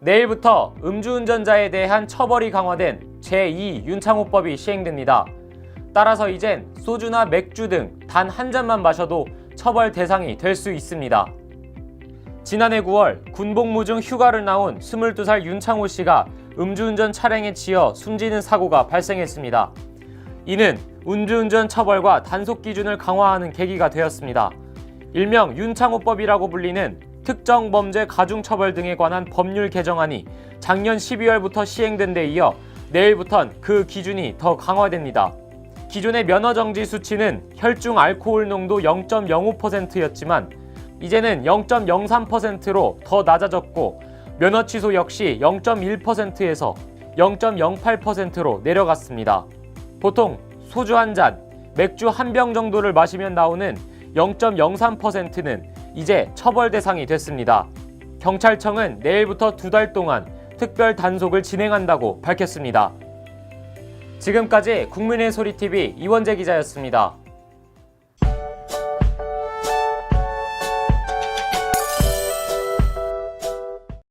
내일부터 음주운전자에 대한 처벌이 강화된 제2 윤창호법이 시행됩니다. 따라서 이젠 소주나 맥주 등 단 한 잔만 마셔도 처벌 대상이 될 수 있습니다. 지난해 9월 군복무 중 휴가를 나온 22살 윤창호 씨가 음주운전 차량에 치여 숨지는 사고가 발생했습니다. 이는 음주운전 처벌과 단속 기준을 강화하는 계기가 되었습니다. 일명 윤창호법이라고 불리는 특정 범죄 가중 처벌 등에 관한 법률 개정안이 작년 12월부터 시행된 데 이어 내일부턴 그 기준이 더 강화됩니다. 기존의 면허 정지 수치는 혈중 알코올 농도 0.05%였지만 이제는 0.03%로 더 낮아졌고 면허 취소 역시 0.1%에서 0.08%로 내려갔습니다. 보통 소주 한 잔, 맥주 한 병 정도를 마시면 나오는 0.03%는 이제 처벌 대상이 됐습니다. 경찰청은 내일부터 두 달 동안 특별 단속을 진행한다고 밝혔습니다. 지금까지 국민의 소리 TV 이원재 기자였습니다.